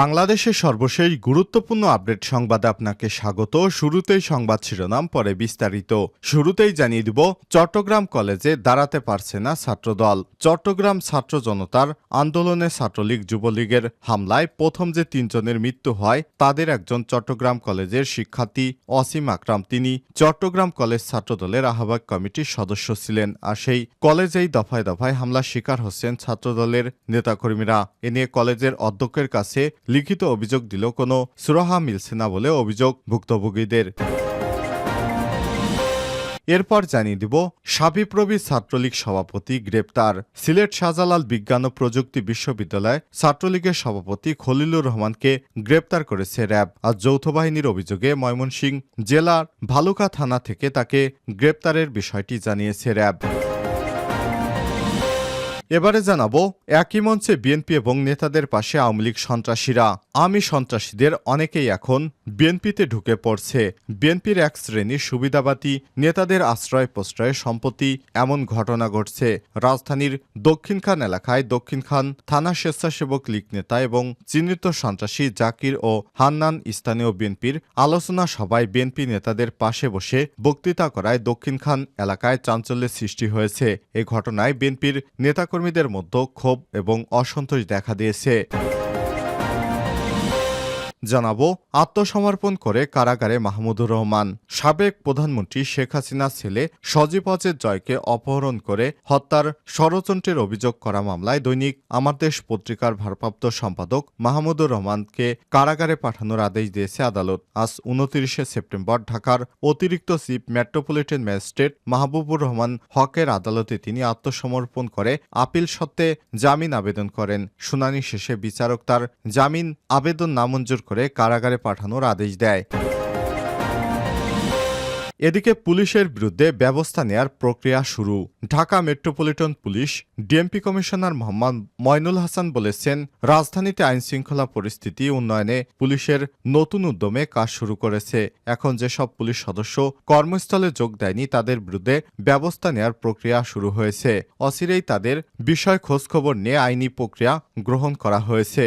বাংলাদেশের সর্বশেষ গুরুত্বপূর্ণ আপডেট সংবাদে আপনাকে স্বাগত। শুরুতেই সংবাদ শিরোনাম, পরে বিস্তারিত। শুরুতেই জানিয়ে দিব, চট্টগ্রাম কলেজে দাঁড়াতে পারছে না ছাত্রদল। চট্টগ্রাম ছাত্র জনতার আন্দোলনে ছাত্রলীগ, যুবলীগের হামলায় প্রথম যে তিনজনের মৃত্যু হয়, তাদের একজন চট্টগ্রাম কলেজের শিক্ষার্থী অসীম আকরাম। তিনি চট্টগ্রাম কলেজ ছাত্রদলের আহ্বায়ক কমিটির সদস্য ছিলেন আর সেই কলেজেই দফায় দফায় হামলার শিকার হচ্ছেন ছাত্রদলের নেতাকর্মীরা। এ নিয়ে কলেজের অধ্যক্ষের কাছে লিখিত অভিযোগ দিল কোনো সুরাহা মিলছে না বলে অভিযোগ ভুক্তভোগীদের। এরপর জানিয়ে দিব, সাবিপ্রবি ছাত্রলীগ সভাপতি গ্রেপ্তার। সিলেট শাহজালাল বিজ্ঞান ও প্রযুক্তি বিশ্ববিদ্যালয় ছাত্রলীগের সভাপতি খলিলুর রহমানকে গ্রেপ্তার করেছে র্যাব। আজ যৌথ বাহিনীর অভিযোগে ময়মনসিংহ জেলার ভালুকা থানা থেকে তাকে গ্রেপ্তারের বিষয়টি জানিয়েছে র্যাব। এবারে জানাব, একই মঞ্চে বিএনপি এবং নেতাদের পাশে আওয়ামী লীগ সন্ত্রাসীরা। আমি সন্ত্রাসীদের অনেকেই এখন বিএনপিতে ঢুকে পড়ছে। বিএনপির এক শ্রেণির সুবিধাবাদী নেতাদের আশ্রয় প্রশ্রয়ে সম্পত্তি এমন ঘটনা ঘটছে। রাজধানীর দক্ষিণখান এলাকায় দক্ষিণখান থানা স্বেচ্ছাসেবক লীগ নেতা এবং চিহ্নিত সন্ত্রাসী জাকির ও হান্নান স্থানীয় বিএনপির আলোচনা সভায় বিএনপি নেতাদের পাশে বসে বক্তৃতা করায় দক্ষিণখান এলাকায় চাঞ্চল্যের সৃষ্টি হয়েছে। এ ঘটনায় বিএনপির নেতাকর্মীদের মধ্যে ক্ষোভ এবং অসন্তোষ দেখা দিয়েছে। জানাব আত্মসমর্পণ করে কারাগারে মাহমুদুর রহমান। সাবেক প্রধানমন্ত্রী শেখ হাসিনার ছেলে সজীব হজের জয়কে অপহরণ করে হত্যার ষড়যন্ত্রের অভিযোগ করা মামলায় দৈনিক আমার দেশ পত্রিকার ভারপ্রাপ্ত সম্পাদক মাহমুদুর রহমানকে কারাগারে পাঠানোর আদেশ দিয়েছে আদালত। আজ উনত্রিশে সেপ্টেম্বর ঢাকার অতিরিক্ত chief metropolitan magistrate Mahbubur Rahman হকের আদালতে তিনি আত্মসমর্পণ করে আপিল সত্ত্বে জামিন আবেদন করেন। শুনানি শেষে বিচারক তার জামিন আবেদন নামঞ্জুর করে কারাগারে পাঠানোর আদেশ দেয়। এদিকে পুলিশের বিরুদ্ধে ব্যবস্থা নেয়ার প্রক্রিয়া শুরু। Dhaka metropolitan police, DMP commissioner Mohammad Mainul Hasan বলেছেন, রাজধানীতে আইন শৃঙ্খলা পরিস্থিতি উন্নয়নে পুলিশের নতুন উদ্যমে কাজ শুরু করেছে। এখন যেসব পুলিশ সদস্য কর্মস্থলে যোগ দেয়নি, তাদের বিরুদ্ধে ব্যবস্থা নেয়ার প্রক্রিয়া শুরু হয়েছে। অচিরেই তাদের বিষয় খোঁজখবর নিয়ে আইনি প্রক্রিয়া গ্রহণ করা হয়েছে।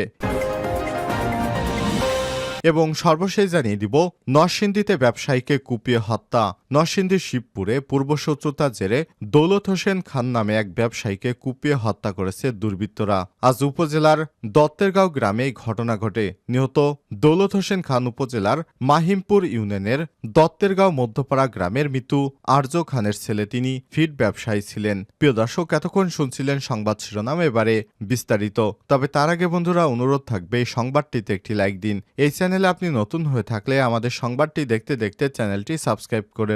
এবং সর্বশেষ জানিয়ে দিব নরসিংদীতে ব্যবসায়ীকে কুপিয়ে হত্যা। নরসিংদীর শিবপুরে পূর্বশত্রুতার জেরে দৌলত হোসেন খান নামে এক ব্যবসায়ীকে কুপিয়ে হত্যা করেছে দুর্বৃত্তরা। আজ উপজেলার দত্তেরগাঁও গ্রামে এই ঘটনা ঘটে। নিহত দৌলত হোসেন খান উপজেলার মাহিমপুর ইউনিয়নের দত্তেরগাঁও মধ্যপাড়া গ্রামের মৃত্যু আর্য খানের ছেলে তিনি ফিড ব্যবসায়ী ছিলেন। প্রিয় দর্শক, এতক্ষণ শুনছিলেন সংবাদ শিরোনাম, এবারে বিস্তারিত। তবে তার আগে বন্ধুরা, অনুরোধ থাকবে এই সংবাদটিতে একটি লাইক দিন। এই চ্যানেলে আপনি নতুন হয়ে থাকলে আমাদের সংবাদটি দেখতে দেখতে চ্যানেলটি সাবস্ক্রাইব করে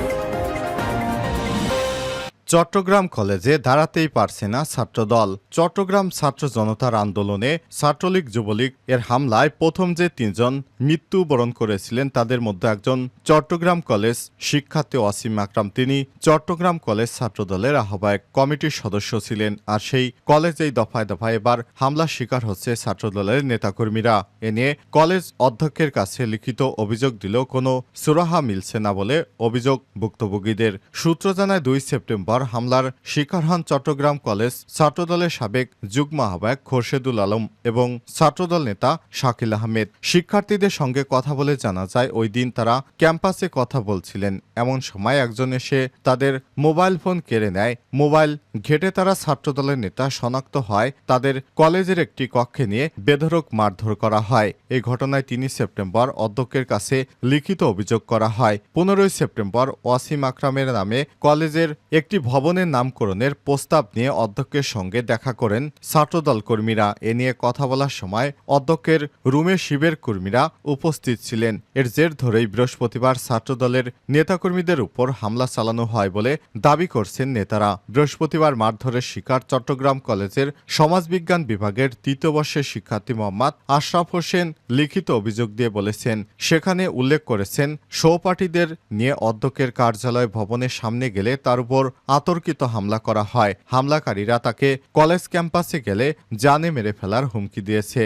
চট্টগ্রাম কলেজে দাঁড়াতেই পারছে না ছাত্রদল। চট্টগ্রাম ছাত্র জনতার আন্দোলনে ছাত্রলীগ যুবলীগ এর হামলায় প্রথম যে তিনজন মৃত্যুবরণ করেছিলেন তাদের মধ্যে একজন চট্টগ্রাম কলেজ শিক্ষার্থী অসীম আকরাম। তিনি চট্টগ্রাম কলেজ ছাত্রদলের আহ্বায়ক কমিটির সদস্য ছিলেন আর সেই কলেজেই দফায় দফায় এবার হামলার শিকার হচ্ছে ছাত্রদলের নেতাকর্মীরা। এ নিয়ে কলেজ অধ্যক্ষের কাছে লিখিত অভিযোগ দিলেও কোনো সুরাহা মিলছে না বলে অভিযোগ ভুক্তভোগীদের। সূত্র জানায় দুই সেপ্টেম্বর হামলার শিকার হন চট্টগ্রাম কলেজ ছাত্রদলের সাবেক যুগ্ম আহ্বায়ক খোরশেদুল আলম এবং ছাত্রদল নেতা শাকিল আহমেদ। শিক্ষার্থীদের সঙ্গে কথা বলে জানা যায়, ওই দিন তারা ক্যাম্পাসে কথা বলছিলেন। এমন সময় একজন এসে তাদের মোবাইল ফোন কেড়ে নেয়। মোবাইল ঘেটে তারা ছাত্রদলের নেতা শনাক্ত হয়, তাদের কলেজের একটি কক্ষে নিয়ে বেধরক মারধর করা হয়। এই ঘটনায় তিনি সেপ্টেম্বর অধ্যক্ষের কাছে লিখিত অভিযোগ করা হয়। পনেরোই সেপ্টেম্বর ওয়াসিম আকরামের নামে কলেজের একটি ভবনের নামকরণের প্রস্তাব নিয়ে অধ্যক্ষের সঙ্গে দেখা করেন ছাত্রদল কর্মীরা। এ নিয়ে কথা বলার সময় অধ্যক্ষের রুমে শিবের কর্মীরা উপস্থিত ছিলেন। এর জের ধরেই বৃহস্পতিবার ছাত্রদলের নেতাকর্মীদের উপর হামলা চালানো হয় বলে দাবি করছেন নেতারা। বৃহস্পতিবার মারধরের শিকার চট্টগ্রাম কলেজের সমাজবিজ্ঞান বিভাগের তৃতীয় বর্ষের শিক্ষার্থী মোহাম্মদ আশরাফ হোসেন লিখিত অভিযোগ দিয়ে বলেছেন, সেখানে উল্লেখ করেছেন, সহপাঠীদের নিয়ে অধ্যক্ষের কার্যালয় ভবনের সামনে গেলে তার উপর অতর্কিত হামলা করা হয়। হামলাকারীরা তাকে কলেজ ক্যাম্পাসে গেলে জানে মেরে ফেলার হুমকি দিয়েছে।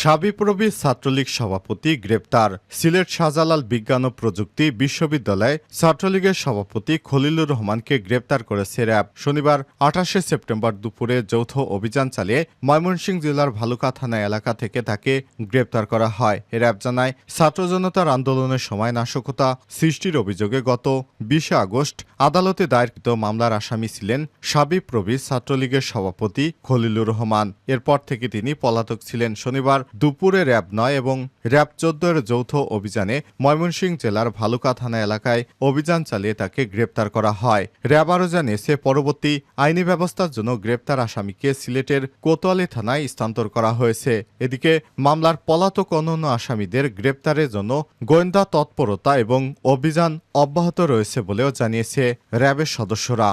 সাবিপ্রবি ছাত্রলীগ সভাপতি গ্রেপ্তার। সিলেট শাহজালাল বিজ্ঞান ও প্রযুক্তি বিশ্ববিদ্যালয়ে ছাত্রলীগের সভাপতি খলিলুর রহমানকে গ্রেপ্তার করেছে র্যাব। শনিবার, আঠাশে সেপ্টেম্বর দুপুরে যৌথ অভিযান চালিয়ে ময়মনসিংহ জেলার ভালুকা থানা এলাকা থেকে তাকে গ্রেপ্তার করা হয়। র্যাব জানায়, ছাত্র জনতার আন্দোলনের সময় নাশকতা সৃষ্টির অভিযোগে গত বিশে আগস্ট আদালতে দায়েরকৃত মামলার আসামি ছিলেন সাবিপ্রবি ছাত্রলীগের সভাপতি খলিলুর রহমান। এরপর থেকে তিনি পলাতক ছিলেন। শনিবার দুপুরে র্যাব নয় এবং র্যাব চোদ্দ এর যৌথ অভিযানে ময়মনসিংহ জেলার ভালুকা থানা এলাকায় অভিযান চালিয়ে তাকে গ্রেপ্তার করা হয়। র্যাব আরও জানিয়েছে পরবর্তী আইনি ব্যবস্থার জন্য গ্রেপ্তার আসামিকে সিলেটের কোতোয়ালি থানায় স্থানান্তর করা হয়েছে। এদিকে মামলার পলাতক অন্যান্য আসামিদের গ্রেপ্তারের জন্য গোয়েন্দা তৎপরতা এবং অভিযান অব্যাহত রয়েছে বলেও জানিয়েছে র্যাবের সদস্যরা।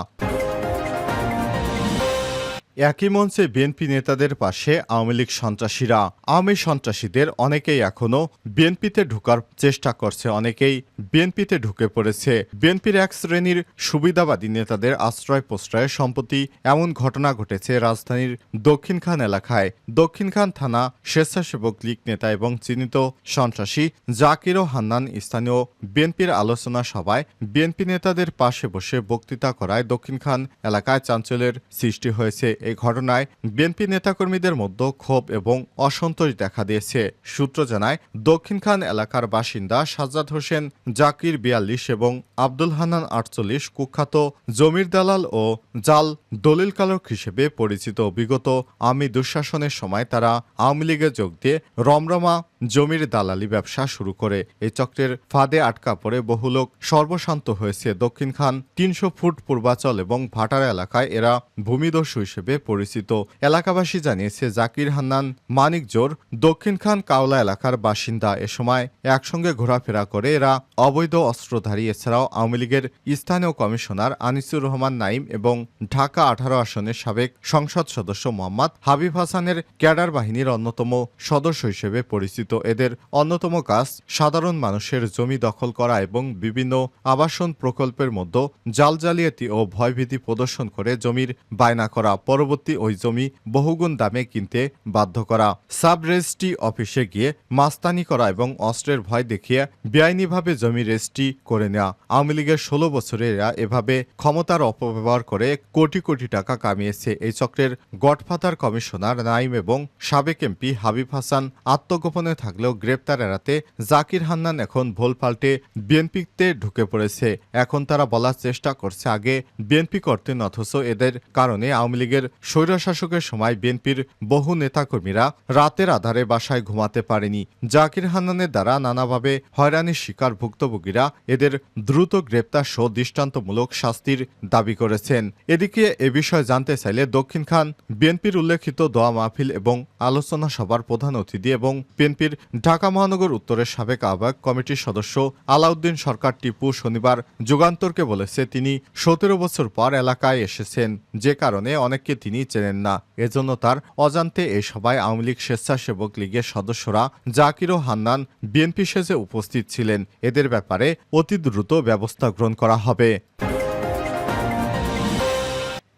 একই মঞ্চে বিএনপি নেতাদের পাশে আওয়ামী লীগ সন্ত্রাসীরা। আওয়ামী সন্ত্রাসীদের অনেকেই এখনও বিএনপিতে ঢুকার চেষ্টা করছে, অনেকেই বিএনপিতে ঢুকে পড়েছে। বিএনপির এক শ্রেণির সুবিধাবাদী নেতাদের আশ্রয় প্রশ্রয়ে সম্প্রতি এমন ঘটনা ঘটেছে রাজধানীর দক্ষিণখান এলাকায়। দক্ষিণখান থানা স্বেচ্ছাসেবক লীগ নেতা এবং চিহ্নিত সন্ত্রাসী জাকির ও হান্নান স্থানীয় বিএনপির আলোচনা সভায় বিএনপি নেতাদের পাশে বসে বক্তৃতা করায় দক্ষিণখান এলাকায় চাঞ্চল্যের সৃষ্টি হয়েছে। এই ঘটনায় বিএনপি নেতাকর্মীদের মধ্যে ক্ষোভ এবং অসন্তোষ দেখা দিয়েছে। সূত্র জানায় দক্ষিণখান এলাকার বাসিন্দা সাজ্জাদ হোসেন, জাকির বিয়াল্লিশ এবং আব্দুল হান্নান আটচল্লিশ কুখ্যাত জমির দালাল ও জাল দলিল কালক হিসেবে পরিচিত। বিগত আমি দুঃশাসনের সময় তারা আওয়ামী লীগে যোগ দিয়ে রমরমা জমির দালালি ব্যবসা শুরু করে। এই চক্রের ফাঁদে আটকা পড়ে বহু লোক সর্বশান্ত হয়েছে। দক্ষিণখান তিনশো ফুট পূর্বাচল এবং ভাটার এলাকায় এরা ভূমিদস্যু হিসেবে পরিচিত এলাকাবাসী জানিয়েছে, জাকির হান্নান, মানিক জোর দক্ষিণখান কাওলা এলাকার বাসিন্দা। এ সময় একসঙ্গে ঘোরাফেরা করে এরা অবৈধ অস্ত্রধারী। এছাড়াও আওয়ামী লীগের স্থানীয় কমিশনার আনিসুর রহমান নাইম এবং ঢাকা আঠারো আসনের সাবেক সংসদ সদস্য মোহাম্মদ হাবিব হাসানের ক্যাডার বাহিনীর অন্যতম সদস্য হিসেবে পরিচিত। এদের অন্যতম কাজ সাধারণ মানুষের জমি দখল করা এবং বিভিন্ন আবাসন প্রকল্পের মধ্যে জাল জালিয়াতি ও ভয়ভীতি প্রদর্শন করে জমির বায়না করা। পরবর্তী ওই জমি বহুগুণ দামে কিনতে বাধ্য করা। সাব রেজিস্ট্রি অফিসে গিয়ে মাস্তানি করা এবং অস্ত্রের ভয় দেখিয়ে বেআইনিভাবে জমি রেজিস্ট্রি করে নেওয়া। আওয়ামী লীগের ষোলো বছরে এরা এভাবে ক্ষমতার অপব্যবহার করে কোটি কোটি টাকা কামিয়েছে। এই চক্রের গডফাদার কমিশনার নাইম এবং সাবেক এমপি হাবিব হাসান আত্মগোপনে থাকলেও গ্রেপ্তার এড়াতে জাকির হান্নান এখন ভোল পাল্টে বিএনপিতে ঢুকে পড়েছে। এখন তারা বলার চেষ্টা করছে আগে বিএনপি করতেন, অথচ এদের কারণে আওয়ামী লীগের স্বৈরশাসকের সময় বিএনপির বহু নেতাকর্মীরা রাতের আধারে বাসায় ঘুমাতে পারেনি। জাকির হান্নানের দ্বারা নানাভাবে হয়রানির শিকার ভুক্তভোগীরা এদের দ্রুত গ্রেপ্তার সহ দৃষ্টান্তমূলক শাস্তির দাবি করেছেন। এদিকে এ বিষয়ে জানতে চাইলে দক্ষিণ খান, বিএনপির উল্লেখিত দোয়া মাহফিল এবং আলোচনা সভার প্রধান অতিথি এবং বিএনপির ঢাকা মহানগর উত্তরের সাবেক আহ্বায়ক কমিটির সদস্য আলাউদ্দিন সরকার টিপু শনিবার যুগান্তরকে বলেছে, তিনি সতেরো বছর পর এলাকায় এসেছেন। যে কারণে অনেককে তিনি চেনেন না। এজন্য তার অজান্তে এ সভায় আওয়ামী লীগ স্বেচ্ছাসেবক লীগের সদস্যরা জাকির ও হান্নান বিএনপি সেজে উপস্থিত ছিলেন। এদের ব্যাপারে অতি দ্রুত ব্যবস্থা গ্রহণ করা হবে।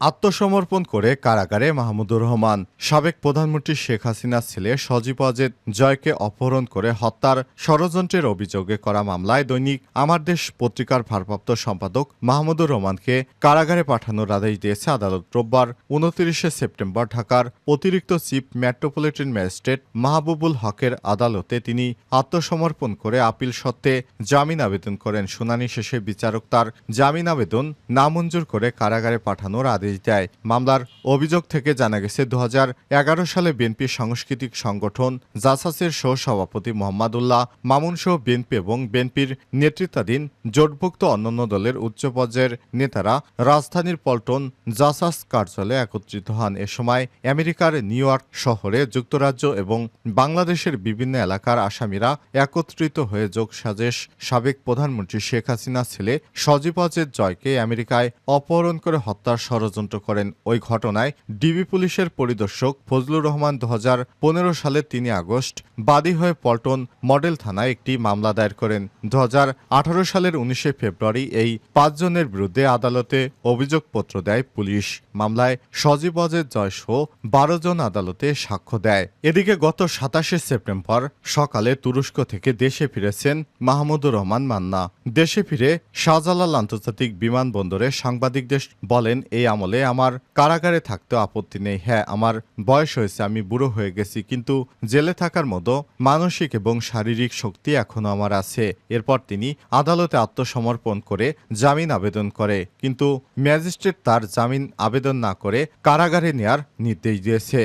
আত্মসমর্পণ করে কারাগারে মাহমুদুর রহমান। সাবেক প্রধানমন্ত্রী শেখ হাসিনার ছেলে সজীব অজেদ জয়কে অপহরণ করে হত্যার ষড়যন্ত্রের অভিযোগে করা মামলায় দৈনিক আমার দেশ পত্রিকার ভারপ্রাপ্ত সম্পাদক মাহমুদুর রহমানকে কারাগারে পাঠানোর আদেশ দিয়েছে আদালত রোববার উনত্রিশে সেপ্টেম্বর ঢাকার অতিরিক্ত চিফ মেট্রোপলিটন ম্যাজিস্ট্রেট মাহবুবুল হকের আদালতে তিনি আত্মসমর্পণ করে আপিল সত্ত্বে জামিন আবেদন করেন। শুনানি শেষে বিচারক তার জামিন আবেদন নামঞ্জুর করে কারাগারে পাঠানোর আদেশ দেয়। মামলার অভিযোগ থেকে জানা গেছে দু হাজার এগারো সালে বিএনপির সাংস্কৃতিক সংগঠন জাসাসের সহ সভাপতি মোহাম্মদুল্লাহ মামুন সহ বিএনপি এবং বিএনপির নেতৃত্বাধীন জোটভুক্ত অন্যান্য দলের উচ্চ পর্যায়ের নেতারা রাজধানীর পল্টন জাসাস কার্যালয়ে একত্রিত হন। এ সময় আমেরিকার নিউ শহরে যুক্তরাজ্য এবং বাংলাদেশের বিভিন্ন এলাকার আসামিরা একত্রিত হয়ে যোগ সাজেশ। সাবেক প্রধানমন্ত্রী শেখ হাসিনার ছেলে সজীব জয়কে আমেরিকায় অপহরণ করে হত্যার ষড়যন্ত্র ষড়যন্ত্র করেন ওই ঘটনায় ডিবি পুলিশের পরিদর্শক ফজলুর রহমান দু সালের তিন আগস্ট বাদী হয়ে পল্টন মডেল থানায় একটি মামলা দায়ের করেন। দু হাজার আঠারো সালের উনিশে ফেব্রুয়ারি এই পাঁচজনের বিরুদ্ধে আদালতে অভিযোগপত্র দেয় পুলিশ। মামলায় সজীব অজের জয়সহ বারো জন আদালতে সাক্ষ্য দেয়। এদিকে গত সাতাশে সেপ্টেম্বর সকালে তুরস্ক থেকে দেশে ফিরেছেন মাহমুদুর রহমান মান্না। দেশে ফিরে শাহজালাল আন্তর্জাতিক বিমানবন্দরে সাংবাদিকদের বলেন, এই আমলে আমার কারাগারে থাকতে আপত্তি নেই। হ্যাঁ আমার বয়স হয়েছে, আমি বুড়ো হয়ে গেছি, কিন্তু জেলে থাকার মতো মানসিক এবং শারীরিক শক্তি এখনও আমার আছে। এরপর তিনি আদালতে আত্মসমর্পণ করে জামিন আবেদন করে, কিন্তু ম্যাজিস্ট্রেট তার জামিন আবেদন না করে কারাগারে নেয়ার নির্দেশ দিয়েছে।